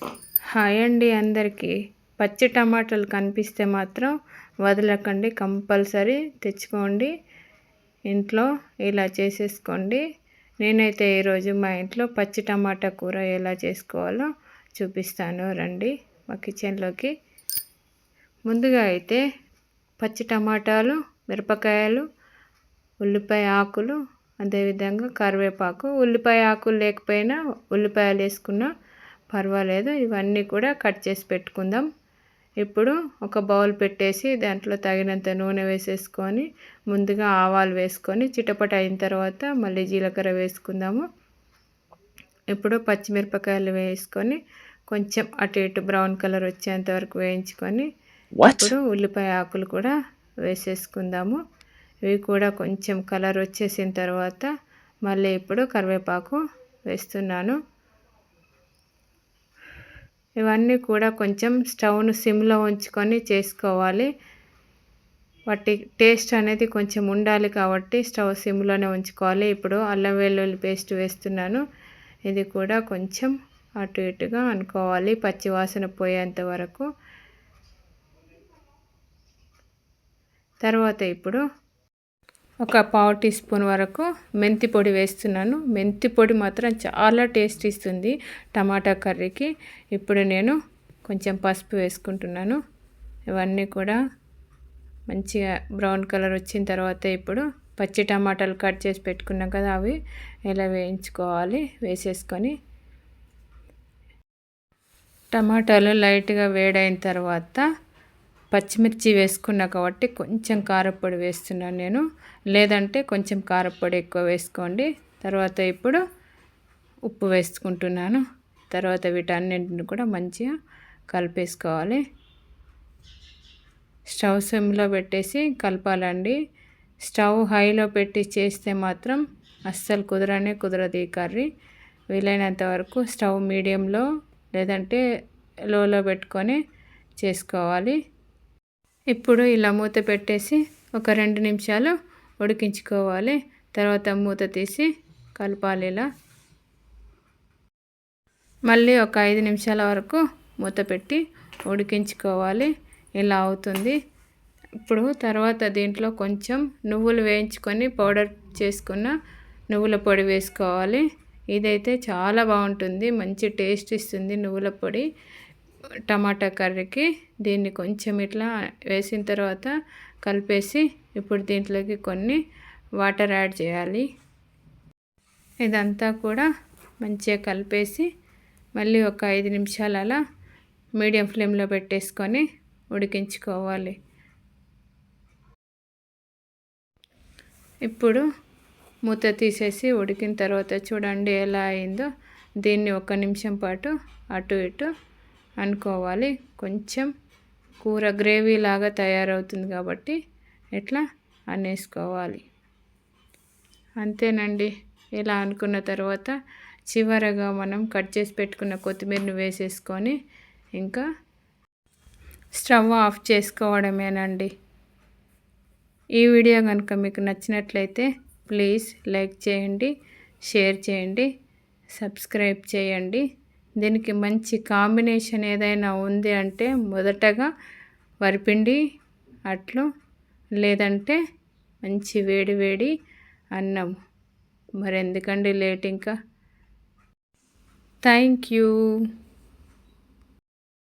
Hi అండి అందరికీ. పచ్చి టమాటాలు కనిపిస్తే మాత్రం వదలకండి కంపల్సరీ తెచ్చుకోండి. ఇంట్లో ఇలా చేసేసుకోండి. నేనైతే ఈరోజు మా ఇంట్లో పచ్చి టమాటా కూర ఎలా చేసుకోవాలో చూపిస్తాను. రండి మా కిచెన్లోకి. ముందుగా అయితే పచ్చి టమాటాలు మిరపకాయలు ఉల్లిపాయ ఆకులు అదేవిధంగా కరివేపాకు. ఉల్లిపాయ ఆకులు లేకపోయినా ఉల్లిపాయలు వేసుకున్నా పర్వాలేదు ఇవన్నీ కూడా కట్ చేసి పెట్టుకుందాం. ఇప్పుడు ఒక బౌల్ పెట్టేసి దాంట్లో తగినంత నూనె వేసేసుకొని ముందుగా ఆవాలు వేసుకొని చిటపట అయిన తర్వాత మళ్ళీ జీలకర్ర వేసుకుందాము. ఇప్పుడు పచ్చిమిరపకాయలు వేసుకొని కొంచెం అటు ఇటు బ్రౌన్ కలర్ వచ్చేంత వరకు వేయించుకొని ఇప్పుడు ఉల్లిపాయ ఆకులు కూడా వేసేసుకుందాము. ఇవి కూడా కొంచెం కలర్ వచ్చేసిన తర్వాత మళ్ళీ ఇప్పుడు కరివేపాకు వేస్తున్నాను. ఇవన్నీ కూడా కొంచెం స్టవ్ను సిమ్లో ఉంచుకొని చేసుకోవాలి. వాటి టేస్ట్ అనేది కొంచెం ఉండాలి కాబట్టి స్టవ్ సిమ్లోనే ఉంచుకోవాలి. ఇప్పుడు అల్లం వెల్లుల్లి పేస్ట్ వేస్తున్నాను. ఇది కూడా కొంచెం అటు ఇటుగా అనుకోవాలి పచ్చివాసన పోయేంత వరకు. తర్వాత ఇప్పుడు ఒక పావు టీ స్పూన్ వరకు మెంతి పొడి వేస్తున్నాను. మెంతి పొడి మాత్రం చాలా టేస్ట్ ఇస్తుంది టమాటా కర్రీకి. ఇప్పుడు నేను కొంచెం పసుపు వేసుకుంటున్నాను. ఇవన్నీ కూడా మంచిగా బ్రౌన్ కలర్ వచ్చిన తర్వాత ఇప్పుడు పచ్చి టమాటాలు కట్ చేసి పెట్టుకున్నాం కదా అవి ఇలా వేయించుకోవాలి వేసేసుకొని. టమాటాలు లైట్గా వేడైన తర్వాత పచ్చిమిర్చి వేసుకున్నా కాబట్టి కొంచెం కారపొడి వేస్తున్నాను నేను. లేదంటే కొంచెం కారప్పొడి ఎక్కువ వేసుకోండి. తర్వాత ఇప్పుడు ఉప్పు వేసుకుంటున్నాను. తర్వాత వీటన్నింటిని కూడా మంచిగా కలిపేసుకోవాలి. స్టవ్ సిమ్లో పెట్టేసి కలపాలండి. స్టవ్ హైలో పెట్టి చేస్తే మాత్రం అస్సలు కుదరనే కుదరదు ఈ కర్రీ. వీలైనంత వరకు స్టవ్ మీడియంలో లేదంటే లోలో పెట్టుకొని చేసుకోవాలి. ఇప్పుడు ఇలా మూత పెట్టేసి ఒక రెండు నిమిషాలు ఉడికించుకోవాలి. తర్వాత మూత తీసి కలపాలి ఇలా మళ్ళీ ఒక ఐదు నిమిషాల వరకు మూత పెట్టి ఉడికించుకోవాలి. ఇలా అవుతుంది. ఇప్పుడు తర్వాత దీంట్లో కొంచెం నువ్వులు వేయించుకొని పౌడర్ చేసుకున్న నువ్వుల పొడి వేసుకోవాలి. ఇదైతే చాలా బాగుంటుంది. మంచి టేస్ట్ ఇస్తుంది నువ్వుల పొడి. టమాటా కర్రీకి దీన్ని కొంచెం ఇట్లా వేసిన తర్వాత కలిపేసి ఇప్పుడు దీంట్లోకి కొన్ని వాటర్ యాడ్ చేయాలి. ఇదంతా కూడా మంచిగా కలిపేసి మళ్ళీ ఒక ఐదు నిమిషాలు అలా మీడియం ఫ్లేమ్లో పెట్టేసుకొని ఉడికించుకోవాలి. ఇప్పుడు మూత తీసేసి ఉడికిన తర్వాత చూడండి ఎలా అయిందో. దీన్ని ఒక నిమిషం పాటు అటు ఇటు అనుకోవాలి. కొంచెం కూర గ్రేవీ లాగా తయారవుతుంది కాబట్టి ఇట్లా అనేసుకోవాలి. అంతేనండి. ఇలా అనుకున్న తర్వాత చివరగా మనం కట్ చేసి పెట్టుకున్న కొత్తిమీరని వేసేసుకొని ఇంకా స్టవ్ ఆఫ్ చేసుకోవడమేనండి. ఈ వీడియో కనుక మీకు నచ్చినట్లయితే ప్లీజ్ లైక్ చేయండి షేర్ చేయండి సబ్స్క్రైబ్ చేయండి. దీనికి మంచి కాంబినేషన్ ఏదైనా ఉంది అంటే మొదటగా వరిపిండి అట్లు లేదంటే మంచి వేడి వేడి అన్నం. మరి ఎందుకండి లేట్ ఇంకా? Thank you.